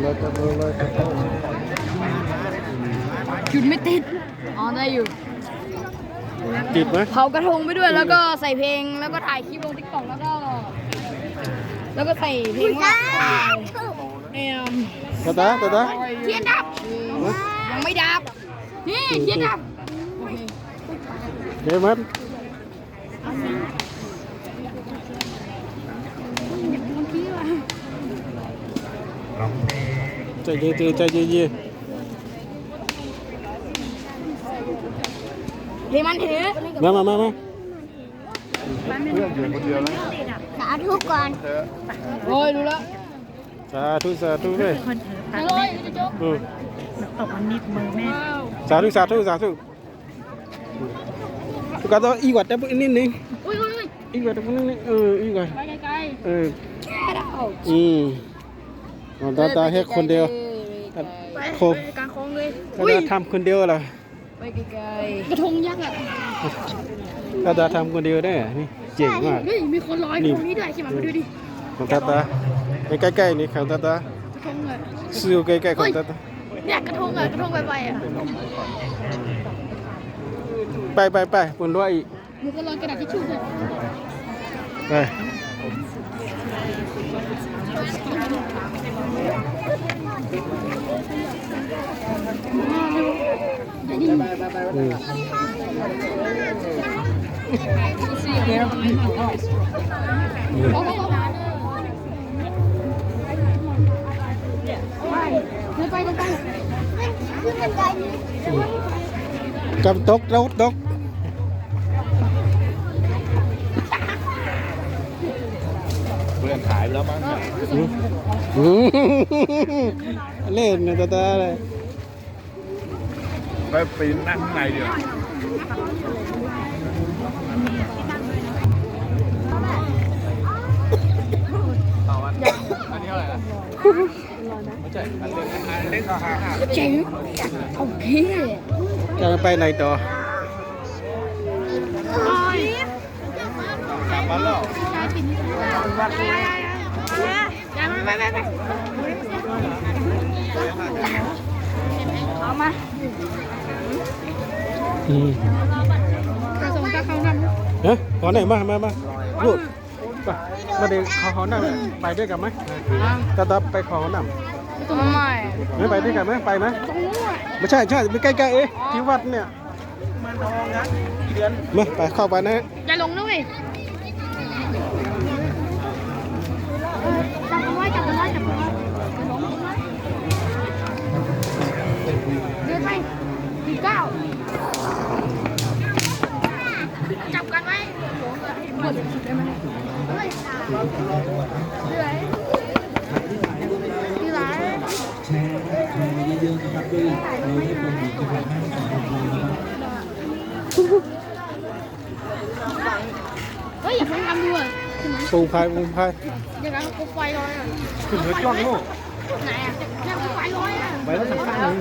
เราจะดูเลยจะต้องหยุดไม่ติด อ๋อได้อยู่ ติดไหมเผากระทงไปด้วยแล้วก็ใส่เพลงแล้วก็ถ่ายคลิปลงทิกตอกแล้วก็ แล้วก็ใส่เพลงว่าเอ็มตาตาตาตาเทียนดับ ยังไม่ดับ นี่เทียนดับโอเคเดี๋ยวมัน ใจเย็นๆใจเย็นเพลงมันเถอะๆมามามามาสาธุก่อนโอ้ยรู้แล้วสาธุสาธุเลยอร่อยจะจบอืมตบมันนิดมือแม่ว้าวสาธุสาธุสาธุทุ กคนต้องอีกว่าแต่นิดนึงอุ้ยอุ้ยอุ้ยอีกว่าแต่นิดนึงเอออีกว่าไปไกลเออๆแค่ดาวอืมเอาตาตาให้คนเดียว ไปครบไปกลางคลองเลยตาตาทำคนเดียวเหรอไปไกลๆกระทงยักษ์อะตาตาทำคนเดียวได้เหรอนี่เจ๋งมาก เฮ้ยมีคนร้อยนี่ ตรงนี้ด้วยใช่ไหมมาดูดิของตาตาไปใกล้ๆนี่ของตาตากระทงอะซื้อใกล้ๆของตาตาเนี่ยกระทงอะกระทงไปๆอะ ไปไปไปบนรั้วอีกมีคนร้อยกระดาษทิชชู่ด้วยไปเดี๋ยวนี้อืมโอ้โหไปไปไปไปขึ้นบันไดนี้กับตกแล้วตกเพื่อนขายแล้วมั้งเล่นนะตาตา เลยไปปีนนั่งข้างในดีกว่าอันนี้เท่าไหร่นะไม่ใช่อัน เล็กอันเล็กก็ห้าห้าเจ๋งโอเคจะไปไหนต่อสามพันแล้วเอามาอืมกระทงก็เข้ากันเฮ้ยขอไหนอยมามามาลูก ไปมาเด็กขอขอหนังไปด้วยกันไหมตาตาไปขอหนังตรงไม่ไม่ไปด้วยกันไหมไปไหมตรงนู้นอะไม่ใช่ใช่ไปใกล้ๆเอ๊ะที่วัดเนี่ยมาไปเข้าไปนะอย่าลงด้วยจับกันไว้จับกันไว้จับกันไว้เดินไปสี่เก้าจับกันไว้หมดได้ไหมเฮ้ยเหนื่อยที่ร้านเฮ้ยอยากให้ทำดูอะใช่ไหมปูพายปูพายอย่างนั้นกูไฟลอยอะขึ้นรถกล้องโน่ไหนอะเนี่ยกูไฟลอยอะไปแล้วสักพักหนึ่ง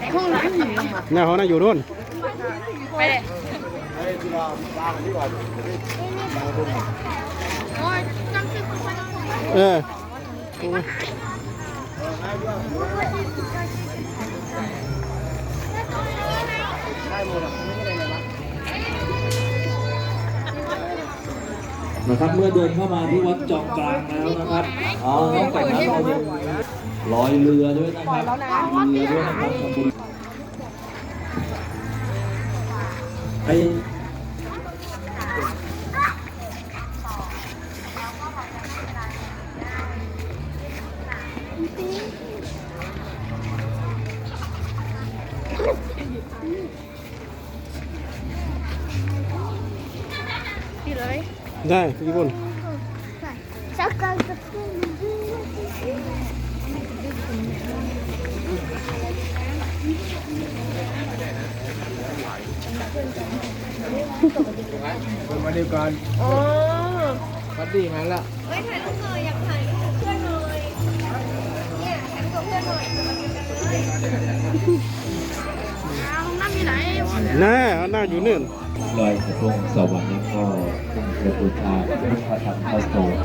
ในห้องน้ำหญิงหน้าเขาน่ะอยู่นู่นไปเลยโอ้ยจำชื่อคนไฟล ออนะครับเมื่อเดินเข้ามาที่วัดจอมกลางแล้วนะครับอ๋อน้องจากนั้นเรายังลอยเรือด้วยนะครับเรือด้วยนะครับขอบคุณไอ้ พี่เลยได้พี่บุญสักการจะขึ้นมาดีกันโอ้วัดดีงั้นละเฮ้ยถ่ายรูปหน่อยอยากถ่าย เนี่ยถ่ายรูปกับเพื่อนหน่อยห้องน้ำน่าน่าอยู่นู่นลอยกระทงสวรรค์แล้วก็กระบูชาพระธรรมพระสงฆ์